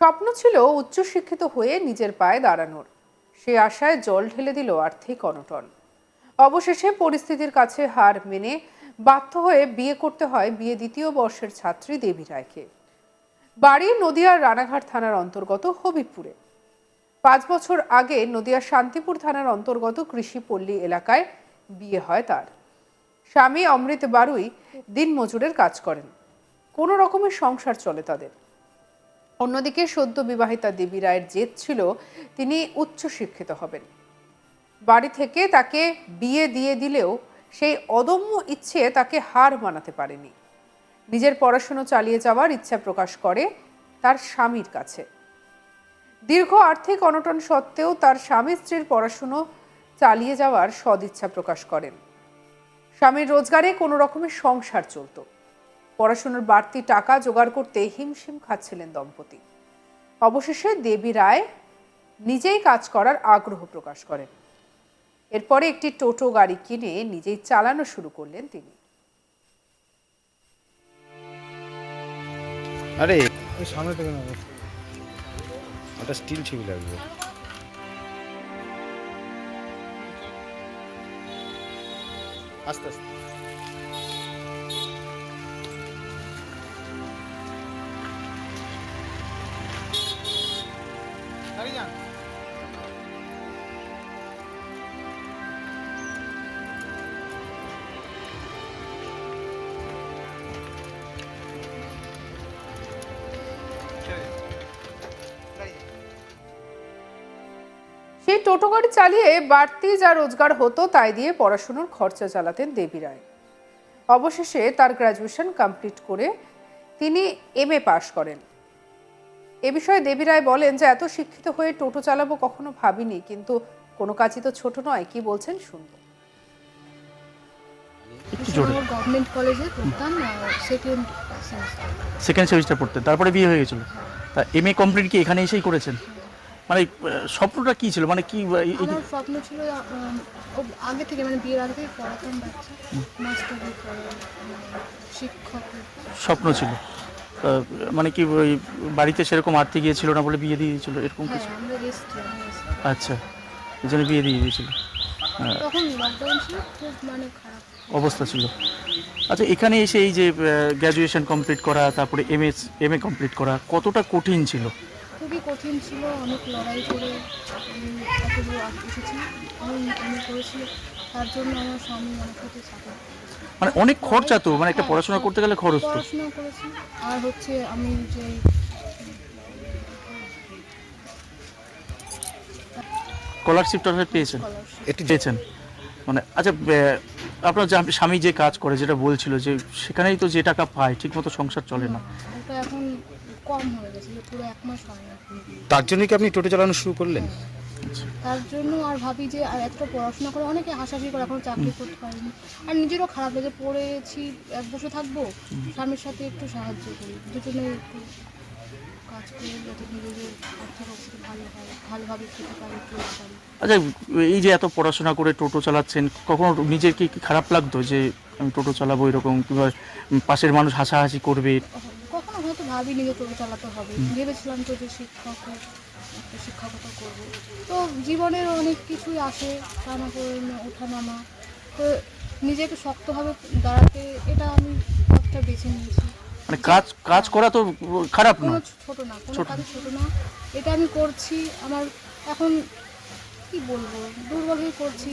স্বপ্ন ছিল উচ্চশিক্ষিত হয়ে নিজের পায়ে দাঁড়ানোর। সে আশায় জল ঢেলে দিল আর্থিক অনটন। অবশেষে পরিস্থিতির কাছে হার মেনে বাধ্য হয়ে বিয়ে করতে হয় বিয়ে দ্বিতীয় বর্ষের ছাত্রী দেবী রায়কে। বাড়ি নদিয়ার রানাঘাট থানার অন্তর্গত হবিবপুরে। পাঁচ বছর আগে নদিয়ার শান্তিপুর থানার অন্তর্গত কৃষিপল্লী এলাকায় বিয়ে হয় তার। স্বামী অমৃত বারুই দিনমজুরের কাজ করেন। কোনো রকমের সংসার চলে তাদের। অন্যদিকে সদ্য বিবাহিতা দেবী রায়ের জেদ ছিল তিনি উচ্চশিক্ষিত হবেন। বাড়ি থেকে তাকে বিয়ে দিয়ে দিলেও সেই অদম্য ইচ্ছে তাকে হার মানাতে পারেনি। নিজের পড়াশুনো চালিয়ে যাওয়ার ইচ্ছা প্রকাশ করে তার স্বামীর কাছে। দীর্ঘ আর্থিক অনটন সত্ত্বেও তার স্বামী স্ত্রীর পড়াশুনো চালিয়ে যাওয়ার সদিচ্ছা প্রকাশ করেন। স্বামীর রোজগারে কোনো রকমের সংসার চলতো। পড়াশোনার বাড়তি টাকা জোগাড় করতে হিমশিম খাচ্ছিলেন দম্পতি। অবশেষে দেবী রায় নিজেই কাজ করার আগ্রহ প্রকাশ করেন। এরপরে একটি টোটো গাড়ি কিনে নিজেই চালানো শুরু করলেন তিনি। আরে সামনে থেকে নেব ওটা স্টিল ছবি লাগবে। আস্তে আস্তে। সেই টোটো গাড়ি চালিয়ে বাড়তি যা রোজগার হতো তাই দিয়ে পড়াশুনোর খরচা চালাতেন দেবী রায়। অবশেষে তার গ্র্যাজুয়েশন কমপ্লিট করে তিনি এম পাশ করেন। এ বিষয়ে দেবী রায় বলেন যে এত শিক্ষিত হয়ে টোটো চালাবো কখনো ভাবিনি কিন্তু কোনো কাজই তো ছোট নয়। কি বলছেন শুনব গভর্নমেন্ট কলেজে পড়তাম সেকেন্ড সেমিস্টার সেকেন্ড সেমিস্টার পড়তে তারপরে বিয়ে হয়ে গেছিল। তা এম এ কমপ্লিট কি এখানে এসেই করেছেন? মানে স্বপ্নটা কি ছিল? মানে কি আমার স্বপ্ন ছিল আগে থেকে মানে বিয়ের আগে থেকে পড়াতাম বাচ্চা। মাস্টারি শিক্ষক। স্বপ্ন ছিল। মানে কি ওই বাড়িতে সেরকম আর্থিক ইয়ে ছিল না বলে বিয়ে দিয়ে দিয়েছিল? এরকম হ্যাঁ কিছু? আচ্ছা এই জন্য বিয়ে দিয়ে দিয়েছিল। মানে অবস্থা ছিল। আচ্ছা এখানে এসে এই যে গ্র্যাজুয়েশন কমপ্লিট করা তারপরে M S M A complete করা কতটা কঠিন ছিল? খুবই কঠিন ছিল অনেক লড়াই করে এসেছি আমি আমি করেছি তার জন্য আমার স্বামী সাথে সাথে মানে অনেক খরচা তো মানে একটা হ্যাঁ, পড়াশোনা হ্যাঁ। করতে গেলে খরচ তো। পড়াশোনা করেছি। আর হচ্ছে আমি যে স্কলারশিপ টলারশিপ পেয়েছেন? একটু পেয়েছেন? মানে আচ্ছা আপনার যে স্বামী যে কাজ করে যেটা বলছিল যে সেখানেই তো যে টাকা পায় ঠিকমতো সংসার চলে না। এখন কম হয়ে গেছে পুরো এক মাস হয় না। তার জন্য কি আপনি টোটো চালানো শুরু করলেন? তার জন্য আর ভাবি যে আর এতটা পড়াশোনা করে অনেকে হাসাহাসি করে এখনও চাকরি করতে পারিনি। আর নিজেরও খারাপ লাগে পড়েছি এক বসে থাকব স্বামীর সাথে একটু সাহায্য করি। দুজনে একটু কাজ করে যাতে নিজেদের আর্থিক অবস্থা ভালো হয় ভালোভাবে খেতে পারি চলতে পারি। আচ্ছা এই যে এত পড়াশোনা করে টোটো চালাচ্ছেন কখনো নিজের কি খারাপ লাগতো যে আমি টোটো চালাবো এরকম কিংবা পাশের মানুষ হাসাহাসি করবে? কখনো হয়তো ভাবিনি যে টোটো চালাতে হবে। ভেবেছিলাম তো যে শিক্ষক শিক্ষকতা করব তো জীবনের অনেক কিছুই আসে টানা করে ওঠা নামা তো নিজেকে শক্তভাবে দাঁড়াতে এটা আমি পথটা বেছে নিয়েছি। মানে কাজ কাজ করা তো খারাপ নয়। ছোট না কোনো কাজে ছোট না। এটা আমি করছি আমার এখন কি বলব দুর্বল হয়ে করছি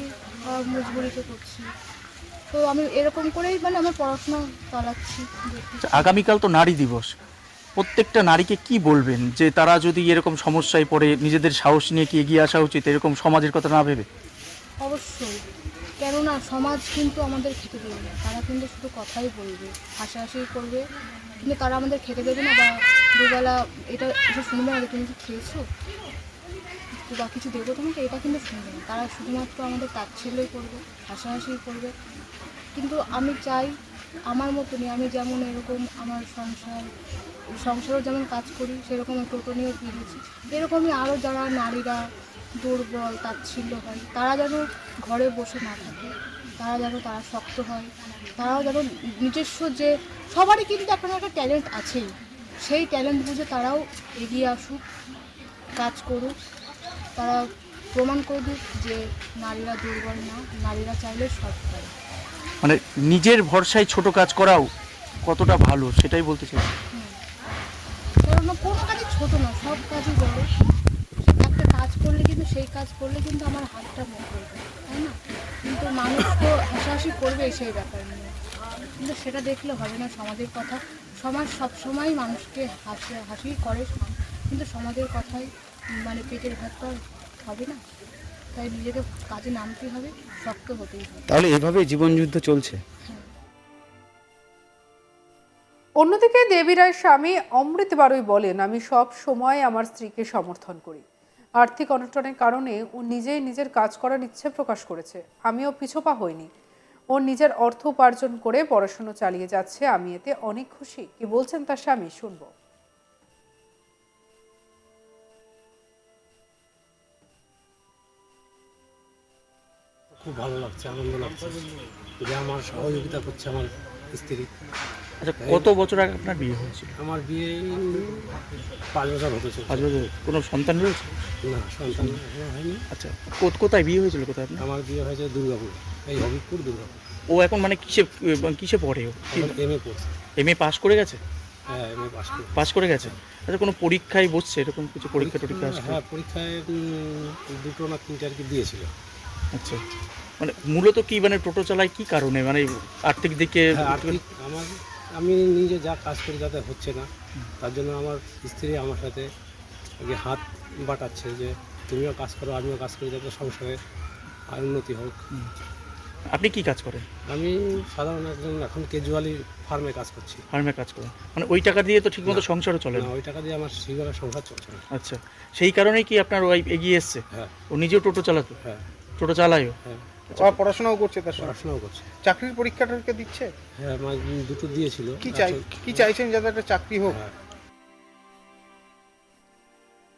আর মজবুরিতে করছি। তো আমি এরকম করেই মানে আমার পড়াশোনা চালাচ্ছি। আচ্ছা, আগামীকাল তো নারী দিবস। প্রত্যেকটা নারীকে কি বলবেন যে তারা যদি এরকম সমস্যায় পড়ে, নিজেদের সাহস নিয়ে কি এগিয়ে আসা উচিত? এরকম সমাজের কথা না ভেবে। অবশ্যই। কেননা সমাজ কিন্তু আমাদের খেতে দেবে না। তারা কিন্তু শুধু কথাই বলবে হাসাহাসি করবে। কিন্তু তারা আমাদের খেতে দেবে না বা দুবেলা এটা এসে শুনবে না তুমি খেয়েছো? বা কিছু দেবো তোমাকে? এটা কিন্তু শুনবে না। তারা শুধুমাত্র আমাদের তাচ্ছিল্যই করবে হাসাহাসি করবে। কিন্তু আমি চাই আমার মতনই, আমি যেমন এরকম আমার সংসার সংসারও যেমন কাজ করি, সেরকম টোটো নিয়েও ফিরেছি এরকমই আরও যারা নারীরা দুর্বল, তাচ্ছিল্য হয়, তারা যেন ঘরে বসে না থাকে, তারা যেন তারা শক্ত হয়, তারাও যেন নিজস্ব যে, সবারই কিন্তু একটা একটা ট্যালেন্ট আছেই। সেই ট্যালেন্ট বুঝে তারাও এগিয়ে আসুক, কাজ করুক, তারা প্রমাণ করে দিক যে নারীরা দুর্বল না, নারীরা চাইলে সব মানে নিজের ভরসায় ছোট কাজ করাও কতটা ভালো, সেটাই বলতে চাই কোনো কাজই ছোট না, সব কাজই বড়। একটা কাজ করলে কিন্তু, সেই কাজ করলে কিন্তু আমার হাতটা হয়ে যায় তাই না? কিন্তু মানুষ তো হাসাহাসি করবে সেই ব্যাপার নিয়ে। কিন্তু সেটা দেখলে হবে না সমাজের কথা। সমাজ সবসময় মানুষকে হাসি হাসি করে কিন্তু সমাজের কথাই মানে পেটের ভাত তো হবে না। তাই নিজেকে কাজে নামতে হবে, শক্ত হতেই হবে। তাহলে এভাবে জীবনযুদ্ধ চলছে? অন্যদিকে দেবী রায়ের স্বামী অমৃত বারুই বলেন, আমি সব সময় আমার স্ত্রীকে সমর্থন করি। আর্থিক অনটনের কারণে ও নিজেই নিজের কাজ করার ইচ্ছে প্রকাশ করেছে। আমিও পিছোপা হইনি। ও নিজের অর্থ উপার্জন করে পড়াশুনো চালিয়ে যাচ্ছে। আমি এতে অনেক খুশি। কি বলছেন তার স্বামী? শুনব। খুব ভালো লাগছে, আনন্দ লাগছে যে আমার সহযোগিতা করছে আমার স্ত্রী। আচ্ছা কত বছর আগে আপনার বিয়ে হয়েছিল? আমার বিয়ে পাঁচ বছর হতে পাঁচ বছর। কোনো সন্তান রয়েছে? না সন্তান হয়নি। আচ্ছা কোথ- কোথায় বিয়ে হয়েছিল কোথায় আপনার? আমার বিয়ে হয়েছে দুর্গাপুর এই হবিবপুর দুর্গাপুর। ও এখন মানে কিসে কিসে পড়ে ও? এম এ পড়ছে। এম এ পাস করে গেছে? হ্যাঁ এম এ পাস করে পাস করে গেছে? আচ্ছা কোনো পরীক্ষায় বসছে এরকম কিছু পরীক্ষা টরীক্ষা আসছে? হ্যাঁ পরীক্ষায় দুটো না তিনটে আর কি দিয়েছিল। আচ্ছা মানে মূলত কি মানে টোটো চালায় কি কারণে? মানে আর্থিক দিকে হ্যাঁ আর্থিক আমার আমি নিজে যা কাজ করি যাতে হচ্ছে না। তার জন্য আমার স্ত্রী আমার সাথে হাত বাটাচ্ছে যে তুমিও কাজ করো আমিও কাজ করি যাতে সংসারে আর উন্নতি হোক। আপনি কি কাজ করেন? আমি সাধারণ একজন এখন কেজুয়ালি ফার্মে কাজ করছি। ফার্মে কাজ করেন। মানে ওই টাকা দিয়ে তো ঠিকমতো সংসারও চলে না ওই টাকা দিয়ে আমার সিঙ্গারা সংসার চলছে না। আচ্ছা। সেই কারণেই কি আপনার ওয়াইফ এগিয়ে এসছে? হ্যাঁ। ও নিজেও টোটো চালাতো? হ্যাঁ। টোটো চালায়ও? হ্যাঁ। পড়াশোনাও করছে তার সঙ্গে। পড়াশোনাও করছে। চাকরির পরীক্ষাটাকে দিচ্ছে? হ্যাঁ আমার দুটো দিয়েছিল। কি চাই কি চাইছেন যাতে একটা চাকরি হোক? হ্যাঁ।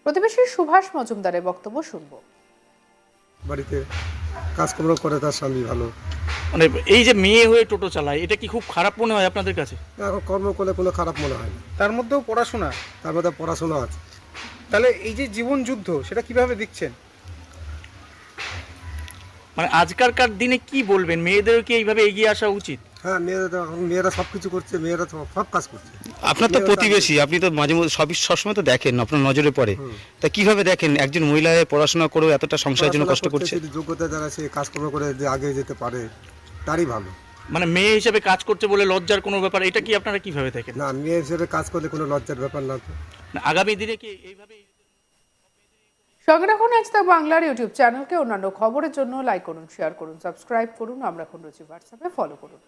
প্রতিবেশী সুভাষ মজুমদারের বক্তব্য শুনব। বাড়িতে কাজকর্ম করে তার স্বামী ভালো। মানে এই যে মেয়ে হয়ে টোটো চালায় এটা কি খুব খারাপ মনে হয় আপনাদের কাছে? এখন কর্ম করলে কোনো খারাপ মনে হয় না। তার মধ্যেও পড়াশোনা? তার মধ্যে পড়াশোনা আছে। তাহলে এই যে জীবন যুদ্ধ সেটা কীভাবে দেখছেন? মানে আজকালকার দিনে কি বলবেন? মেয়েদেরও কি এইভাবে এগিয়ে আসা উচিত? হ্যাঁ মেয়েরা তো এখন মেয়েরা সব কিছু করছে মেয়েরা তো সব কাজ করছে। আপনার তো প্রতিবেশী আপনি তো মাঝে মধ্যে সবই সবসময় তো দেখেন আপনার নজরে পড়ে। তা কীভাবে দেখেন? একজন মহিলা হয়ে পড়াশোনা করেও এতটা সংসারের জন্য কষ্ট করছে যদি যোগ্যতা যারা সে কাজকর্ম করে যে আগে যেতে পারে তারই ভালো। মানে মেয়ে হিসেবে কাজ করছে বলে লজ্জার কোনো ব্যাপার এটা কি আপনারা কীভাবে দেখেন? না মেয়ে হিসেবে কাজ করলে কোনো লজ্জার ব্যাপার না না, আগামী দিনে কি এইভাবে সঙ্গে রাখুন আজ তা বাংলার ইউটিউব চ্যানেলকে অন্যান্য খবরের জন্য লাইক করুন শেয়ার করুন সাবস্ক্রাইব করুন। আমরা এখন রয়েছি হোয়াটসঅ্যাপে ফলো করুন।